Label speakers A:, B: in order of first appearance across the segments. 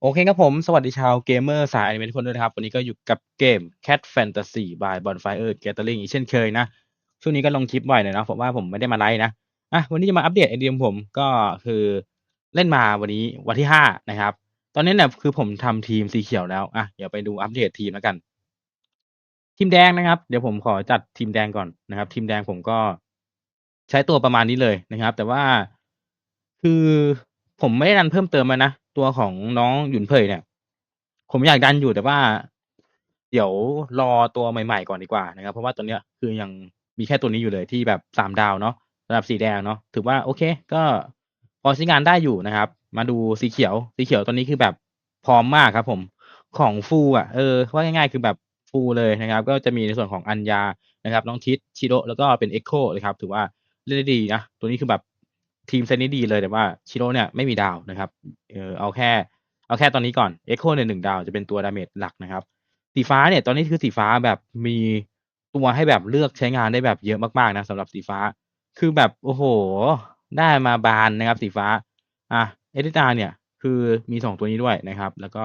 A: โอเคครับผม สวัสดีชาวเกมเมอร์สายอนิเมะทุกคนด้วยนะครับ วันนี้ก็อยู่กับเกม Cat Fantasy by Bonfire Gathering อีกเช่นเคยนะ ช่วงนี้ก็ลงคลิปบ่อยหน่อยนะเพราะว่าผมไม่ได้มาไลฟ์นะ อะ วันนี้จะมาอัปเดตไอเดียผมก็คือเล่นมาวันนี้วันที่ห้านะครับ ตอนนี้เนี่ยคือผมทำทีมสีเขียวแล้ว อะ เดี๋ยวไปดูอัปเดตทีมแล้วกัน ทีมแดงนะครับ เดี๋ยวผมขอจัดทีมแดงก่อนนะครับ ทีมแดงผมก็ใช้ตัวประมาณนี้เลยนะครับ แต่ว่าคือผมไม่ได้ดันเพิ่มเติมมานะ ตัวของน้องหยุนเผยเนี่ย ผมอยากดันอยู่แต่ว่า เดี๋ยวรอตัวใหม่ๆก่อนดีกว่านะครับ เพราะว่าตัวเนี้ยคือยังมีแค่ตัวนี้อยู่เลยที่แบบสามดาวเนาะสำหรับสีแดงเนาะถือว่าโอเค ก็พอใช้งานได้อยู่นะครับ มาดูสีเขียว สีเขียวตัวนี้คือแบบพร้อมมากครับ ผมของฟูอะเออว่าง่ายๆคือแบบฟูเลยนะครับ ก็จะมีในส่วนของอัญญานะครับ น้องทิศชิโร่แล้วก็เป็นเอ็กโคเลยครับ ถือว่าเล่นได้ดีนะ ตัวนี้คือแบบ ทีมเซตนี้ดีเลยแต่ว่าชิโร่เนี่ยไม่มีดาวนะครับเออเอาแค่เอาแค่ตอนนี้ก่อนเอ็กโคในหนึ่งดาวจะเป็นตัวดาเมจหลักนะครับ สีฟ้าเนี่ยตอนนี้คือสีฟ้าแบบมีตัวให้แบบเลือกใช้งานได้แบบเยอะมากๆนะสำหรับสีฟ้า คือแบบโอ้โห ได้มาบานนะครับสีฟ้า อะเอดิตาเนี่ยคือมีสองตัวนี้ด้วยนะครับ แล้วก็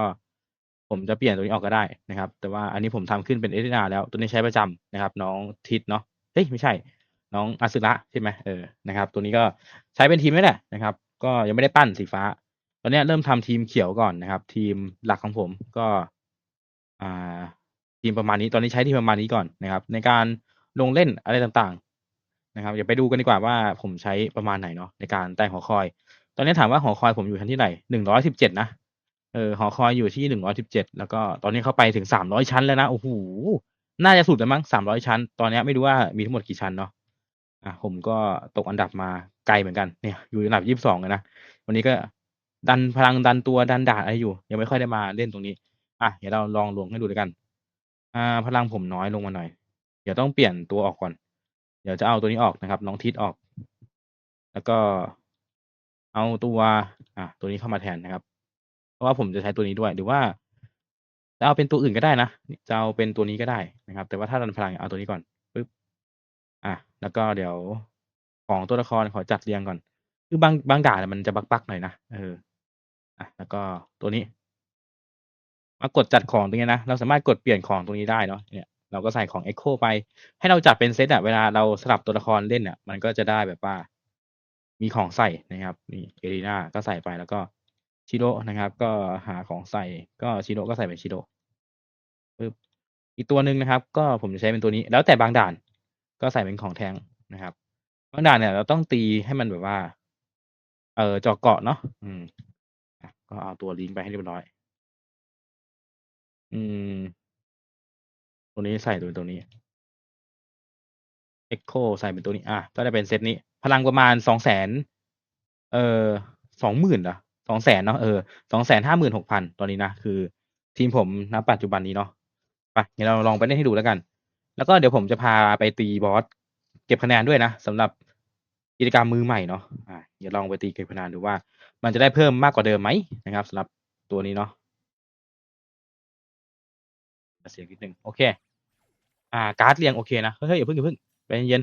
A: ผมจะเปลี่ยนตัวนี้ออกก็ได้นะครับ แต่ว่าอันนี้ผมทำขึ้นเป็นเอดิตาแล้วตัวนี้ใช้ประจำนะครับ น้องทิศเนาะเฮ้ยไม่ใช่ น้องอาซึระใช่ไหมเออนะครับ ตัวนี้ก็ใช้เป็นทีมนี่แหละนะครับ ก็ยังไม่ได้ปั้นสีฟ้า ตอนนี้เริ่มทำทีมเขียวก่อนนะครับ ทีมหลักของผมก็อ่าทีมประมาณนี้ตอนนี้ใช้ทีมประมาณนี้ก่อนนะครับ ในการลงเล่นอะไรต่างๆนะครับ เดี๋ยวไปดูกันดีกว่าว่าผมใช้ประมาณไหนเนาะในการแต่งหอคอย ตอนนี้ถามว่าหอคอยผมอยู่ชั้นที่ไหนหนึ่งร้อยสิบเจ็ดนะเออหอคอยอยู่ที่หนึ่งร้อยสิบเจ็ดแล้วก็ตอนนี้เขาไปถึงสามร้อยชั้นแล้วนะโอ้โหน่าจะสุดแล้วมั้งสามร้อยชั้น ตอนนี้ไม่รู้ว่ามีทั้งหมดกี่ชั้นเนาะ อะผมก็ตกอันดับมาไกลเหมือนกันเนี่ยอยู่อันดับยี่สิบสองเลยนะวันนี้ก็ดันพลังดันตัวดันดาดอะไรอยู่ ยังไม่ค่อยได้มาเล่นตรงนี้อะเดี๋ยวเราลองลงให้ดูด้วยกัน อ่า พลังผมน้อยลงมาหน่อย เดี๋ยวต้องเปลี่ยนตัวออกก่อน เดี๋ยวจะเอาตัวนี้ออกนะครับน้องทิศออก แล้วก็เอาตัวอะตัวนี้เข้ามาแทนนะครับ เพราะว่าผมจะใช้ตัวนี้ด้วยหรือว่าจะเอาเป็นตัวอื่นก็ได้นะจะเอาเป็นตัวนี้ก็ได้นะครับ แต่ว่าถ้าดันพลังเอาตัวนี้ก่อน อะ แล้วก็เดี๋ยวของตัวละครขอจัดเรียงก่อน คือบางบางด่านมันจะบักๆหน่อยนะเอออะแล้วก็ตัวนี้ มากดจัดของตรงนี้นะ เราสามารถกดเปลี่ยนของตรงนี้ได้เนาะเนี่ยเราก็ใส่ของ Echo ไป ให้เราจัดเป็นเซตอะเวลาเราสลับตัวละครเล่นเนี่ยมันก็จะได้แบบว่า มีของใส่นะครับ นี่เอรีนาก็ใส่ไปแล้วก็ชิโร่นะครับ ก็หาของใส่ก็ชิโร่ก็ใส่เป็นชิโร่ปึ๊บอีกตัวหนึ่งนะครับ ก็ผมจะใช้เป็นตัวนี้ แล้วแต่บางด่าน ก็ใส่เป็นของแทงนะครับบางด่านเนี่ยเราต้องตีให้มันแบบว่า เออเจาะเกาะเนาะอืมก็เอาตัวลิงก์ไปให้เรียบร้อย อืม ตัวนี้ใส่ตัวตัวนี้ Echo ใส่เป็นตัวนี้ อะ ก็จะเป็นเซตนี้ พลังประมาณ200,000เอ่อ20,000เหรอ200,000เนาะ เออ256,000ตอนนี้นะ คือ ทีมผมณปัจจุบันนี้เนาะ ไปเดี๋ยวเราลองไปเล่นให้ดูแล้วกัน แล้วก็เดี๋ยวผมจะพาไปตีบอสเก็บคะแนนด้วยนะสำหรับกิจกรรมมือใหม่เนาะอ่าเดี๋ยวลองไปตีเก็บคะแนนดูว่า มันจะได้เพิ่มมากกว่าเดิมไหมนะครับสำหรับตัวนี้เนาะเสียงนิดหนึ่งโอเค อ่า การ์ดเรียงโอเคนะเฮ้ยอย่าเพิ่งอย่าเพิ่งใจเย็น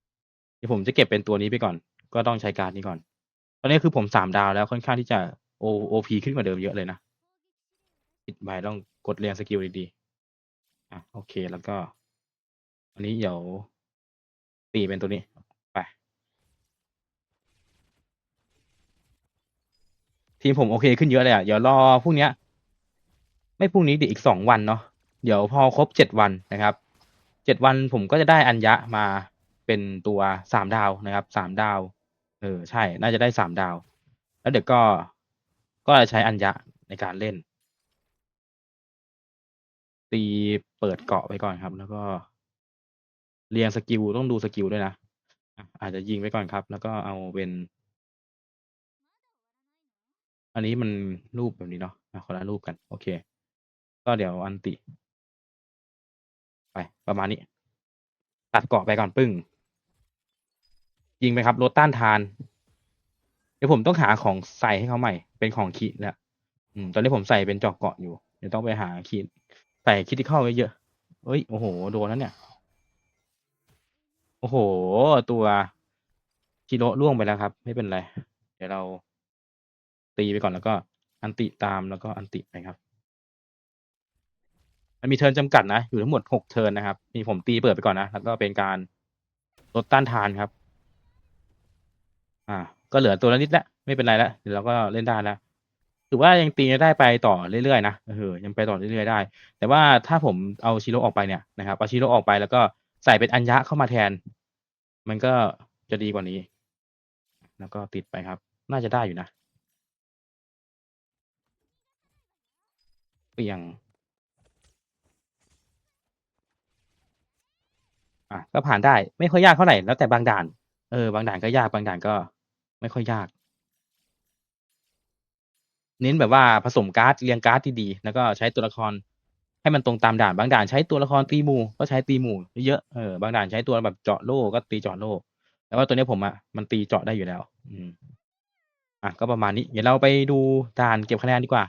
A: ๆเดี๋ยวผมจะเก็บเป็นตัวนี้ไปก่อน ก็ต้องใช้การ์ดนี้ก่อน ตอนนี้คือผมสามดาวแล้วค่อนข้างที่จะโอโอพีขึ้นกว่าเดิมเยอะเลยนะปิดใบต้องกดเรียงสกิลดีๆอะโอเคแล้วก็ อันนี้เดี๋ยวตีเป็นตัวนี้ไป ทีมผมโอเคขึ้นเยอะเลยอะ เดี๋ยวรอพรุ่งนี้ไม่พรุ่งนี้ดิอีกสองวันเนาะเดี๋ยวพอครบเจ็ดวันนะครับเจ็ดวันผมก็จะได้อัญญะมาเป็นตัวสามดาวนะครับสามดาว เออใช่ น่าจะได้สามดาว แล้วเดี๋ยวก็ก็จะใช้อัญญะในการเล่น ตีเปิดเกาะไปก่อนครับ แล้วก็ เรียงสกิลต้องดูสกิลด้วยนะ อาจจะยิงไปก่อนครับ แล้วก็เอาเป็น อันนี้มันรูปแบบนี้เนาะคนละรูปกัน โอเค ก็เดี๋ยวอันติ ไปประมาณนี้ ตัดเกาะไปก่อนปึ้ง ยิงไปครับลดต้านทาน เดี๋ยวผมต้องหาของใส่ให้เขาใหม่ เป็นของคีแล้วตอนนี้ผมใส่เป็นจอกเกาะอยู่ เดี๋ยวต้องไปหาคีใส่คิดที่เข้าไว้เยอะเอ้ย โอ้โห โดนแล้วเนี่ย โอ้โห ตัวชิโร่ล่วงไปแล้วครับ ไม่เป็นไร เดี๋ยวเราตีไปก่อนแล้วก็อันติตามแล้วก็อันติไปครับ มันมีเทิร์นจำกัดนะ อยู่ทั้งหมดหกเทิร์นนะครับ มีผมตีเปิดไปก่อนนะ แล้วก็เป็นการลดต้านทานครับ อ่า ก็เหลือตัวละนิดละไม่เป็นไรละเดี๋ยวเราก็เล่นได้แล้วถือว่ายังตีได้ไปต่อเรื่อยๆนะเออยังไปต่อเรื่อยๆได้ แต่ว่าถ้าผมเอาชิโร่ออกไปเนี่ยนะครับเอาชิโร่ออกไปแล้วก็ ใส่เป็นอัญญะเข้ามาแทน มันก็จะดีกว่านี้ แล้วก็ติดไปครับ น่าจะได้อยู่นะเปลี่ยงอะก็ผ่านได้ไม่ค่อยยากเท่าไหร่แล้วแต่บางด่าน เออบางด่านก็ยากบางด่านก็ ไม่ค่อยยาก เน้นแบบว่าผสมการ์ดเรียงการ์ดที่ดี แล้วก็ใช้ตัวละคร ให้มันตรงตามด่านบางด่านใช้ตัวละครตีหมู่ก็ใช้ตีหมู่เยอะๆเออบางด่านใช้ตัวแบบเจาะโล่ก็ตีเจาะโล่แต่ว่าตัวนี้ผมอะมันตีเจาะได้อยู่แล้ว อืมอะก็ประมาณนี้ เดี๋ยวเราไปดูด่านเก็บคะแนนดีกว่า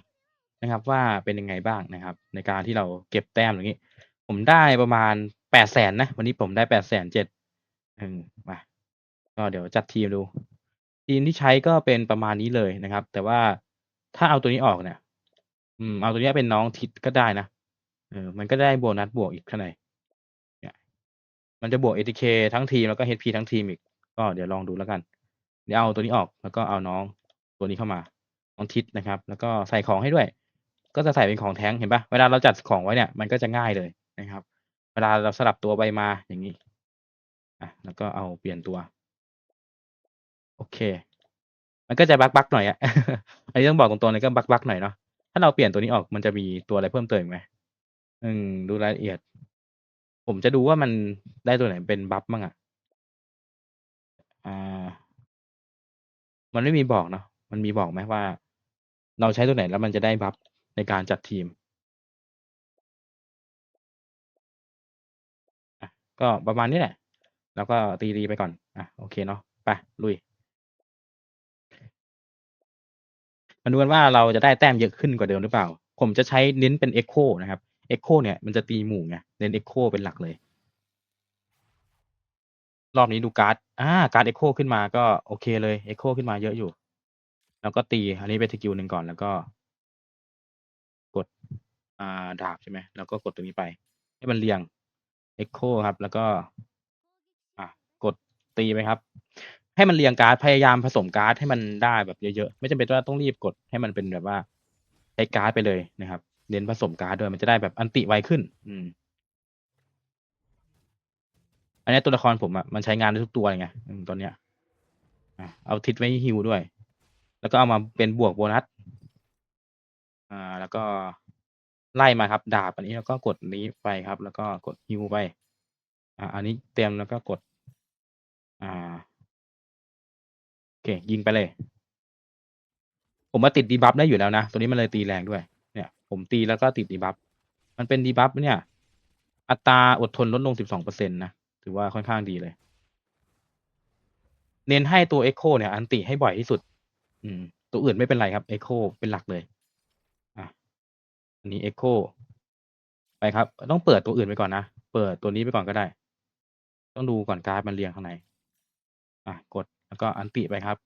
A: นะครับ ว่าเป็นยังไงบ้างนะครับ ในการที่เราเก็บแต้มอย่างนี้ ผมได้ประมาณแปดแสนนะวันนี้ผมได้แปดแสนเจ็ดอืมมาก็เดี๋ยวจัดทีมดู ทีมที่ใช้ก็เป็นประมาณนี้เลยนะครับ แต่ว่าถ้าเอาตัวนี้ออกเนี่ย อืมเอาตัวนี้เป็นน้องทิศก็ได้นะ เออมันก็ได้โบนัสบวกอีกข้างในเนี่ยมันจะบวก ATK ทั้งทีมแล้วก็ HP ทั้งทีมอีก ก็เดี๋ยวลองดูแล้วกัน เดี๋ยวเอาตัวนี้ออกแล้วก็เอาน้องตัวนี้เข้ามาน้องทิศนะครับ แล้วก็ใส่ของให้ด้วย ก็จะใส่เป็นของแท้งเห็นปะเวลาเราจัดของไว้เนี่ยมันก็จะง่ายเลยนะครับ เวลาเราสลับตัวไปมาอย่างนี้อะแล้วก็เอาเปลี่ยนตัว โอเค มันก็จะบักบักหน่อยอะอันนี้ต้องบอกตรงๆเลยก็บักบักหน่อยเนาะถ้าเราเปลี่ยนตัวนี้ออกมันจะมีตัวอะไรเพิ่มเติมไหม อืม ดูรายละเอียด ผมจะดูว่ามันได้ตัวไหนเป็นบัฟบ้างอะอ่ามันไม่มีบอกเนาะ มันมีบอกไหมว่า เราใช้ตัวไหนแล้วมันจะได้บัฟในการจัดทีม อะ ก็ประมาณนี้แหละ แล้วก็ตี ๆ ไปก่อนอะโอเคเนาะ ไป ลุย มาดูกันว่า เราจะได้แต้มเยอะขึ้นกว่าเดิมหรือเปล่า ผมจะใช้เน้นเป็น Echo นะครับ Echo เนี่ยมันจะตีหมู่ไงเน้น Echo เป็นหลักเลย รอบนี้ดูการ์ดอ่าการ์ด Echo ขึ้นมาก็โอเคเลย Echo ขึ้นมาเยอะอยู่ แล้วก็ตีอันนี้เป็นสกิลหนึ่งก่อนแล้วก็ กดอ่าดาบใช่ไหมแล้วก็กดตรงนี้ไป ให้มันเรียง Echo ครับ แล้วก็อะกดตีไปครับให้มันเรียงการ์ดพยายามผสมการ์ดให้มันได้แบบเยอะๆ ไม่จำเป็นว่าต้องรีบกดให้มันเป็นแบบว่าใช้การ์ดไปเลยนะครับ เน้นผสมการ์ดด้วยมันจะได้แบบอันติไวขึ้น อืม อันนี้ตัวละครผมอะมันใช้งานได้ทุกตัวไงตอนเนี้ยเอาทิศไว้ฮีลด้วย แล้วก็เอามาเป็นบวกโบนัส อ่า แล้วก็ไล่มาครับ ดาบอันนี้แล้วก็กดนี้ไปครับ แล้วก็กดฮีลไป อ่า อันนี้เตรียมแล้วก็กด อ่าโอเคยิงไปเลย ผมมาติด debuff ได้อยู่แล้วนะ ตัวนี้มันเลยตีแรงด้วย ผมตีแล้วก็ติด debuff มันเป็น debuff เนี่ย อัตราอดทนลดลง 12%นะ ถือว่าค่อนข้างดีเลย เน้นให้ตัว Echo เนี่ย อันติให้บ่อยที่สุด อืม ตัวอื่นไม่เป็นไรครับ Echo เป็นหลักเลย อะ อันนี้ Echo ไปครับ ต้องเปิดตัวอื่นไปก่อนนะ เปิดตัวนี้ไปก่อนก็ได้ ต้องดูก่อนการ์ดมันเรียงข้างในอะ กดแล้วก็อันติไปครับ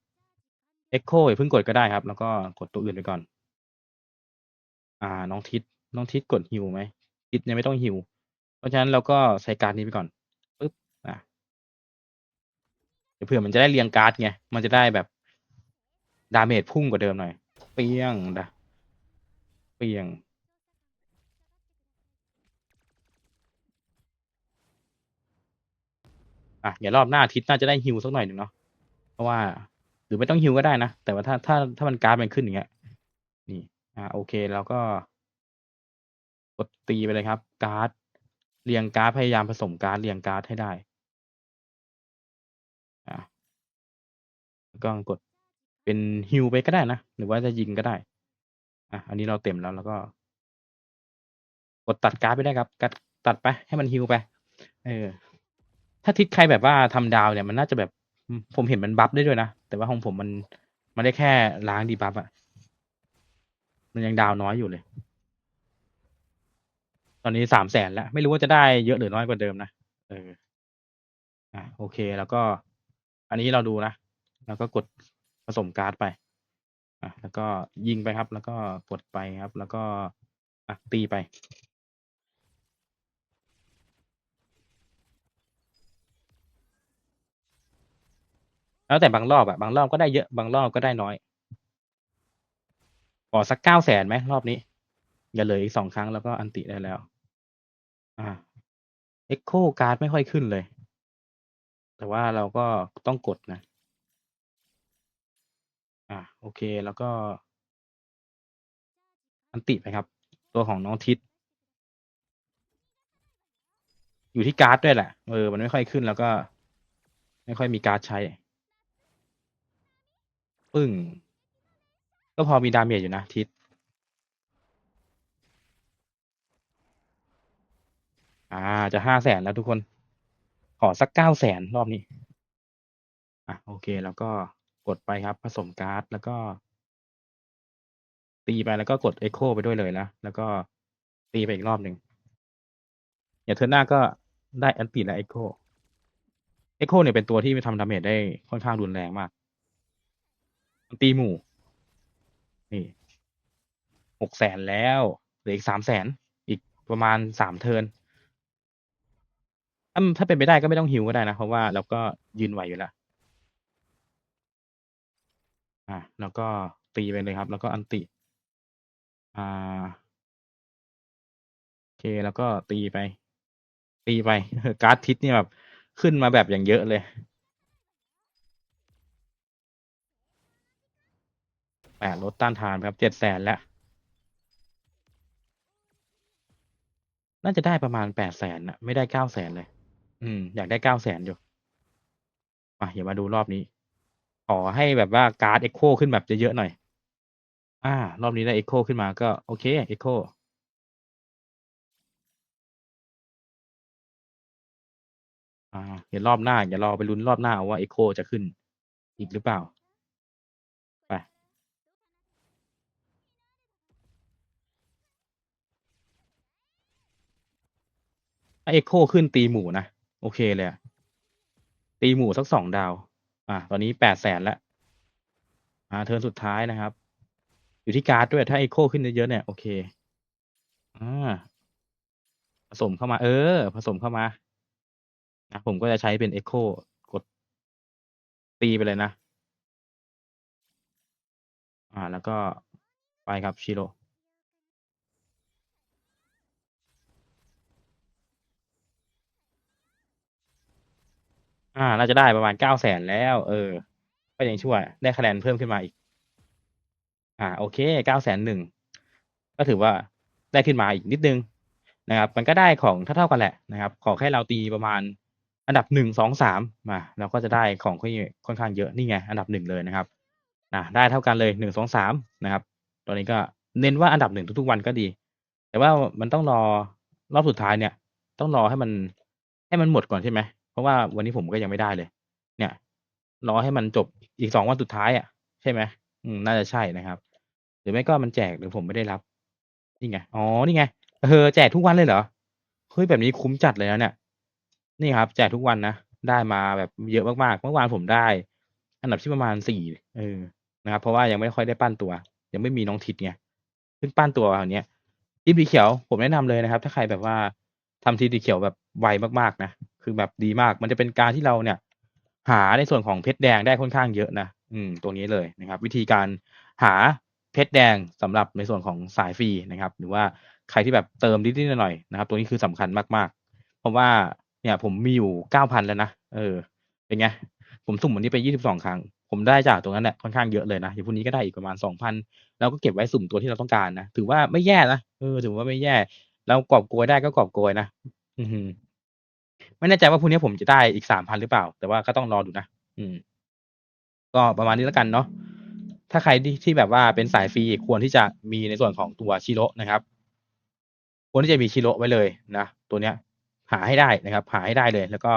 A: Echo อย่าเพิ่งกดก็ได้ครับ แล้วก็กดตัวอื่นไปก่อน อ่า น้องทิศ น้องทิศกดฮีลไหม ทิศยังไม่ต้องฮีล เพราะฉะนั้นเราก็ใช้การ์ดนี้ไปก่อนปึ๊บอะเดี๋ยวเผื่อมันจะได้เรียงการ์ดไง มันจะได้แบบ ดาเมจพุ่งกว่าเดิมหน่อย เปียงดะเปียง อะเดี๋ยวรอบหน้าทิศน่าจะได้ฮีลสักหน่อยหนึ่งเนาะ เพราะว่า หรือไม่ต้องฮีลก็ได้นะ แต่ว่าถ้าถ้าถ้ามันการ์ดมันขึ้นอย่างเงี้ย อ่าโอเคเราก็ กดตีไปเลยครับ การ์ดเรียงการ์ดพยายามผสมการ์ดเรียงการ์ดให้ได้อ่าก็กดเป็นฮีลไปก็ได้นะหรือว่าจะยิงก็ได้อะอันนี้เราเต็มแล้วแล้วก็ กดตัดการ์ดไปได้ครับกัดตัดไปให้มันฮีลไป เออ ถ้าทิศใครแบบว่าทำดาวเนี่ยมันน่าจะแบบผมเห็นมันบัฟได้ด้วยนะ แต่ว่าของผมมันมันได้แค่ล้าง debuff อะ มันยังดาวน้อยอยู่เลย ตอนนี้300,000แล้ว ไม่รู้ว่าจะได้เยอะหรือน้อยกว่าเดิมนะ เออ อ่าโอเคแล้วก็ อันนี้เราดูนะ แล้วก็กดผสมการ์ดไป อะแล้วก็ยิงไปครับ แล้วก็กดไปครับ แล้วก็อะตีไปแล้วแต่บางรอบอะบางรอบก็ได้เยอะบางรอบก็ได้น้อย ขอสักเก้าแสนไหมรอบนี้ อย่าเลืออีกสองครั้งแล้วก็อันติได้แล้ว อ่าเอ็กโคการ์ดไม่ค่อยขึ้นเลย แต่ว่าเราก็ต้องกดนะ อ่าโอเคแล้วก็ อันติไปครับ ตัวของน้องทิศอยู่ที่การ์ดด้วยแหละเออมันไม่ค่อยขึ้นแล้วก็ ไม่ค่อยมีการ์ดใช้ ปึ้ง ก็พอมีดาเมจอยู่นะทิศอ่าจะห้าแสนแล้วทุกคน ขอสักเก้าแสนรอบนี้ อะโอเคแล้วก็กดไปครับ ผสมการ์ดแล้วก็ ตีไปแล้วก็กด Echo ไปด้วยเลยนะแล้วก็ตีไปอีกรอบหนึ่งอย่าเทิร์นหน้าก็ได้อันติและ Echo Echo เนี่ยเป็นตัวที่ทำดาเมจได้ค่อนข้างรุนแรงมาก มันตีหมู่ นี่หกแสนแล้วเหลืออีกสามแสนอีกประมาณสามเทิร์นถ้าถ้าเป็นไปได้ก็ไม่ต้องฮิวก็ได้นะ เพราะว่าเราก็ยืนไหวอยู่แล้วอะแล้วก็ตีไปเลยครับ แล้วก็อันติ อ่าโอเคแล้วก็ตีไป ตีไปการ์ดทิศนี่แบบ ขึ้นมาแบบอย่างเยอะเลย แปดลดต้านทานครับเจ็ดแสนแล้ว น่าจะได้ประมาณแปดแสนนะไม่ได้เก้าแสนเลย อืม อยากได้เก้าแสนอยู่มาเดี๋ยวมาดูรอบนี้ ขอให้แบบว่าการ์ดเอ็กโคขึ้นแบบเยอะๆหน่อย อ่า รอบนี้ได้เอ็กโคขึ้นมาก็ โอเคเอ็กโคอ่าเดี๋ยวรอบหน้าอย่ารอไปลุ้นรอบหน้าว่าเอ็กโคจะขึ้นอีกหรือเปล่า ไป ถ้า เอ็กโคขึ้นตีหมู่นะ โอเคเลยอะตีหมู่สักสองดาว อ่าตอนนี้แปดแสนแล้ว อ่า เทิร์นสุดท้ายนะครับ อยู่ที่การ์ดด้วย ถ้าเอ็กโคขึ้นเยอะๆเนี่ย โอเค อ่า ผสมเข้ามา เออ ผสมเข้ามานะผมก็จะใช้เป็นเอ็กโคกดตีไปเลยนะ อ่า แล้วก็ไปครับชิโร่ อ่า น่าจะได้ประมาณเก้าแสนแล้ว เออ ก็ยังช่วยได้คะแนนเพิ่มขึ้นมาอีก อ่า โอเคเก้าแสนหนึ่ง ก็ถือว่าได้ขึ้นมาอีกนิดนึงนะครับ มันก็ได้ของเท่าๆกันแหละนะครับ ขอแค่เราตีประมาณอันดับหนึ่งสองสามมาเราก็จะได้ของค่อนข้างเยอะนี่ไง อันดับหนึ่งเลยนะครับนะได้เท่ากันเลยหนึ่งสองสามนะครับ ตอนนี้ก็เน้นว่าอันดับหนึ่งทุกๆวันก็ดี แต่ว่ามันต้องรอรอบสุดท้ายเนี่ย ต้องรอให้มันให้มันหมดก่อนใช่ไหม ราะว่าวันนี้ผมก็ยังไม่ได้เลย เนี่ยรอให้มันจบอีกสองวันสุดท้ายอะ ใช่ไหมอืมน่าจะใช่นะครับ หรือไม่ก็มันแจกหรือผมไม่ได้รับนี่ไงอ๋อนี่ไงเออแจกทุกวันเลยเหรอเฮ้ยแบบนี้คุ้มจัดเลยนะเนี่ย นี่ครับ แจกทุกวันนะได้มาแบบเยอะมากๆเมื่อวานผมได้ อันดับที่ประมาณสี่เออนะครับเพราะว่ายังไม่ค่อยได้ปั้นตัว ยังไม่มีน้องทิศไงเพิ่งปั้นตัวอันเนี้ยทีมสีเขียวผมแนะนำเลยนะครับ ถ้าใครแบบว่าทำทีมสีเขียวแบบไวมากๆนะ คือแบบดีมาก มันจะเป็นการที่เราเนี่ย หาในส่วนของเพชรแดงได้ค่อนข้างเยอะนะอืมตัวนี้เลยนะครับ วิธีการหาเพชรแดงสำหรับในส่วนของสายฟรีนะครับ หรือว่าใครที่แบบเติมนิดๆหน่อยๆนะครับ ตัวนี้คือสำคัญมากๆ เพราะว่าเนี่ยผมมีอยู่เก้าพันแล้วนะเออ เป็นไงผมสุ่มวันนี้ไปยี่สิบสองครั้ง ผมได้จากตรงนั้นเนี่ยค่อนข้างเยอะเลยนะเดี๋ยวพรุ่งนี้ก็ได้อีกประมาณสองพันแล้วก็เก็บไว้สุ่มตัวที่เราต้องการนะถือว่าไม่แย่นะเออถือว่าไม่แย่ แล้วกอบโกยได้ก็กอบโกยนะอื ไม่แน่ใจว่าพรุ่งนี้ผมจะได้อีกสามพันหรือเปล่า แต่ว่าก็ต้องรอดูนะ อืม ก็ประมาณนี้แล้วกันเนาะ ถ้าใครที่ที่แบบว่าเป็นสายฟรีควรที่จะมีในส่วนของตัวชิโร่นะครับ ควรที่จะมีชิโร่ไว้เลยนะ ตัวเนี้ย หาให้ได้นะครับ หาให้ได้เลย แล้วก็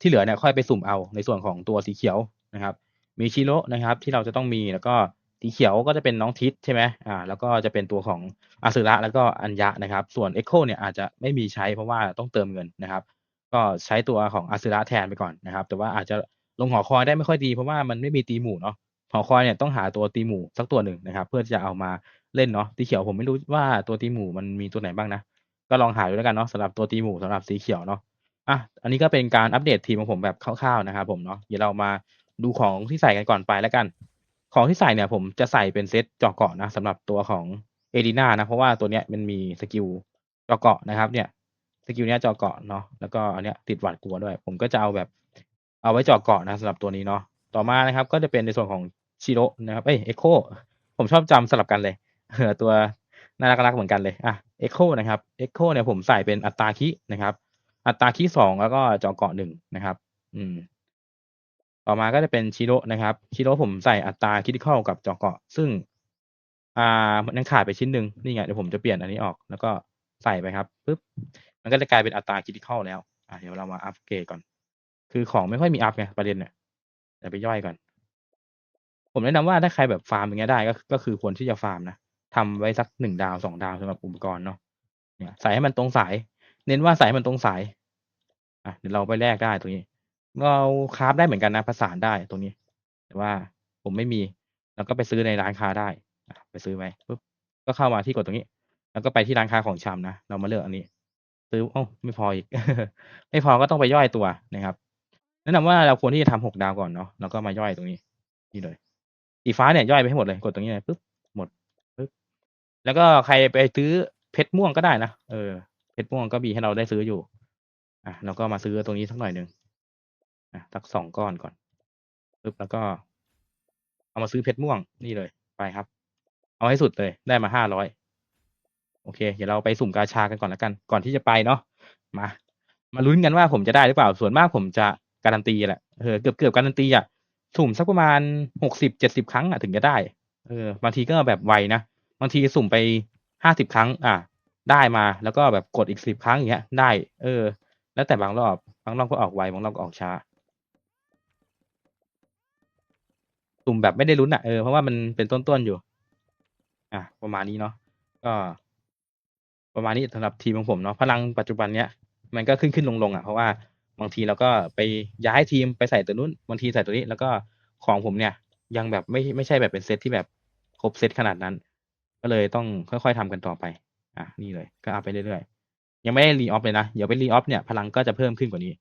A: ที่เหลือเนี่ยค่อยไปสุ่มเอาในส่วนของตัวสีเขียวนะครับ มีชิโร่นะครับ ที่เราจะต้องมีแล้วก็สีเขียวก็จะเป็นน้องทิศใช่ไหมอ่า แล้วก็จะเป็นตัวของอาสึระแล้วก็อัญญะนะครับ ส่วน Echo เนี่ยอาจจะไม่มีใช้เพราะว่าต้องเติมเงินนะครับ ก็ใช้ตัวของอาสึระแทนไปก่อนนะครับ แต่ว่าอาจจะลงหอคอยได้ไม่ค่อยดีเพราะว่ามันไม่มีตีหมู่เนาะหอคอยเนี่ยต้องหาตัวตีหมู่สักตัวหนึ่งนะครับ เพื่อที่จะเอามาเล่นเนาะสีเขียวผมไม่รู้ว่าตัวตีหมู่มันมีตัวไหนบ้างนะก็ลองหาดูแล้วกันเนาะสำหรับตัวตีหมู่สำหรับสีเขียวเนาะอะอันนี้ก็เป็นการอัปเดตทีมของผมแบบคร่าวๆนะครับผมเนาะเดี๋ยวเรามาดูของที่ใส่กันก่อนไปแล้วกัน ของที่ใส่เนี่ยผมจะใส่เป็นเซตเจาะเกาะนะสำหรับตัวของเอดีนานะเพราะว่าตัวเนี้ยมันมีสกิลเจาะเกาะนะครับเนี่ย สกิลเนี้ยเจาะเกาะเนาะแล้วก็อันเนี้ยติดหวัดกลัวด้วย ผมก็จะเอาแบบเอาไว้เจาะเกาะนะสำหรับตัวนี้เนาะต่อมานะครับ ก็จะเป็นในส่วนของชิโร่นะครับเอ้ยเอ็กโคผมชอบจำสลับกันเลยเออตัวน่ารักๆเหมือนกันเลยอะเอ็กโคนะครับเอ็กโคเนี่ยผมใส่เป็นอัตราคินะครับ อัตราคีสองแล้วก็เจาะเกาะหนึ่งนะครับ อืมต่อมาก็จะเป็นชิโร่นะครับชิโร่ผมใส่อัตราคิดเข้ากับเจาะเกาะ ซึ่ง อ่ามันยังขาดไปชิ้นหนึ่งนี่ไงเดี๋ยวผมจะเปลี่ยนอันนี้ออก แล้วก็ใส่ไปครับปุ๊บ มันก็จะกลายเป็นอัตราคิดเข้าแล้ว อะเดี๋ยวเรามาอัปเกรดก่อน คือของไม่ค่อยมีอัพไงประเด็นเนี่ยเดี๋ยวไปย่อยก่อน ผมแนะนำว่าถ้าใครแบบฟาร์มอย่างเงี้ยได้ก็ก็คือควรที่จะฟาร์มนะทำไว้สักหนึ่งดาวสองดาวสำหรับอุปกรณ์เนาะเนี่ยใส่ให้มันตรงสาย เน้นว่าใส่ให้มันตรงสาย อะเดี๋ยวเราไปแลกได้ตรงนี้ เราคราฟได้เหมือนกันนะประสานได้ตรงนี้ แต่ว่าผมไม่มีเราก็ไปซื้อในร้านค้าได้ไปซื้อไว้ปุ๊บก็เข้ามาที่กดตรงนี้ แล้วก็ไปที่ร้านค้าของชำนะ เรามาเลือกอันนี้ ซื้อโอ้าไม่พออีก ไม่พอก็ต้องไปย่อยตัวนะครับ แนะนำว่าเราควรที่จะทำหกดาวก่อนเนาะแล้วก็มาย่อยตรงนี้นี่เลยสีฟ้าเนี่ยย่อยไปให้หมดเลยกดตรงนี้เลยปุ๊บหมดปุ๊บแล้วก็ใครไปซื้อเพชรม่วงก็ได้นะเออเพชรม่วงก็มีให้เราได้ซื้ออยู่ อะเราก็มาซื้อตรงนี้สักหน่อยหนึ่งอะสักสองก้อนก่อนปุ๊บแล้วก็ เอามาซื้อเพชรม่วงนี่เลยไปครับ เอาให้สุดเลยได้มาห้าร้อย โอเค เดี๋ยวเราไปสุ่มกาชากันก่อนแล้วกัน ก่อนที่จะไปเนาะมา มาลุ้นกันว่าผมจะได้หรือเปล่า ส่วนมากผมจะการันตีแหละเออเกือบเกือบการันตีอะสุ่มสักประมาณหกสิบเจ็ดสิบครั้งอะถึงจะได้เออบางทีก็แบบไวนะบางทีสุ่มไปห้าสิบครั้ง อะได้มาแล้วก็แบบกดอีกสิบครั้งอย่างเงี้ย ได้ เออ แล้วแต่บางรอบบางรอบก็ออกไวบางรอบก็ออกช้าสุ่มแบบไม่ได้ลุ้นอะเออเพราะว่ามันเป็นต้นๆอยู่ อะประมาณนี้เนาะก็ ประมาณนี้สำหรับทีมของผมเนาะพลังปัจจุบันเนี้ยมันก็ขึ้นขึ้นลงลงอะเพราะว่าบางทีเราก็ไปย้ายทีมไปใส่ตัวนู้นบางทีใส่ตัวนี้แล้วก็ของผมเนี่ย ยังแบบไม่ไม่ใช่แบบเป็นเซตที่แบบครบเซตขนาดนั้น ก็เลยต้องค่อยๆทำกันต่อไป อะนี่เลย ก็เอาไปเรื่อยๆ ยังไม่ได้รีออฟเลยนะ เดี๋ยวไปรีออฟเนี่ย พลังก็จะเพิ่มขึ้นกว่านี้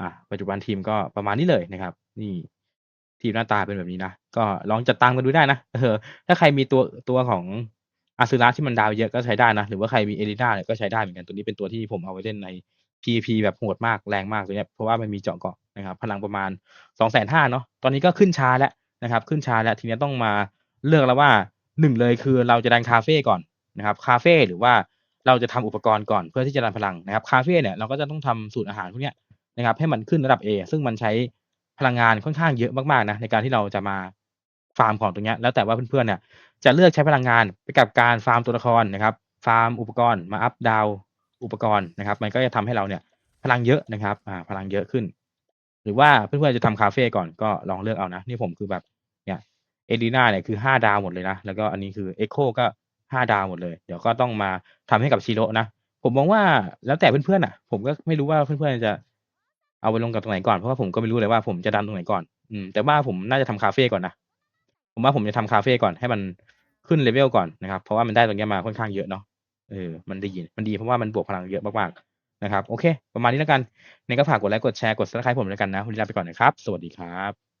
A: อะปัจจุบันทีมก็ประมาณนี้เลยนะครับ นี่ทีมหน้าตาเป็นแบบนี้นะ ก็ลองจัดตังกันดูได้นะเออถ้าใครมีตัวตัวของ อาซูระที่มันดาวเยอะก็ใช้ได้นะ หรือว่าใครมีเอลิน่าเนี่ยก็ใช้ได้เหมือนกัน ตัวนี้เป็นตัวที่ผมเอาไว้เล่นใน PVP แบบโหดมากแรงมากตัวเนี้ยเพราะว่ามันมีเจาะเกาะนะครับ พลังประมาณสองแสนห้าเนาะตอนนี้ก็ขึ้นช้าแล้วนะครับ ขึ้นช้าแล้วทีนี้ต้องมาเลือกแล้วว่าหนึ่งเลยคือเราจะดันคาเฟ่ก่อนนะครับคาเฟ่หรือว่าเราจะทำอุปกรณ์ก่อนเพื่อที่จะดันพลังนะครับคาเฟ่เนี่ยเราก็จะต้องทำสูตรอาหารพวกเนี้ยนะครับให้มันขึ้นระดับ A ซึ่งมันใช้พลังงานค่อนข้างเยอะมากๆนะในการที่เราจะมา ฟาร์มของตรงเนี้ยแล้วแต่ว่าเพื่อนๆเนี่ยจะเลือกใช้พลังงานไปกับการฟาร์มตัวละครนะครับ ฟาร์มอุปกรณ์มาอัพดาวอุปกรณ์นะครับ มันก็จะทำให้เราเนี่ยพลังเยอะนะครับอ่าพลังเยอะขึ้น หรือว่าเพื่อนๆจะทำคาเฟ่ก่อนก็ลองเลือกเอานะ นี่ผมคือแบบเนี่ยเอดีนาเนี่ยคือห้าดาวหมดเลยนะ แล้วก็อันนี้คือเอ็กโคก็ห้าดาวหมดเลย เดี๋ยวก็ต้องมาทำให้กับชิโร่นะผมมองว่าแล้วแต่เพื่อนๆอะ ผมก็ไม่รู้ว่าเพื่อนๆจะเอาไปลงกับตรงไหนก่อนเพราะว่าผมก็ไม่รู้เลยว่าผมจะดันตรงไหนก่อน อืมแต่ว่าผมน่าจะทำคาเฟ่ก่อนนะ ผมว่าผมจะทำคาเฟ่ก่อนให้มันขึ้นเลเวลก่อนนะครับ เพราะว่ามันได้ตรงนี้มาค่อนข้างเยอะเนาะเออมันดีมันดีเพราะว่ามันบวกพลังเยอะมากๆนะครับ โอเค ประมาณนี้แล้วกันในก็ฝากกดไลค์กดแชร์กดซับสไครต์ผมแล้วกันนะวันนี้ลาไปก่อนนะครับ สวัสดีครับ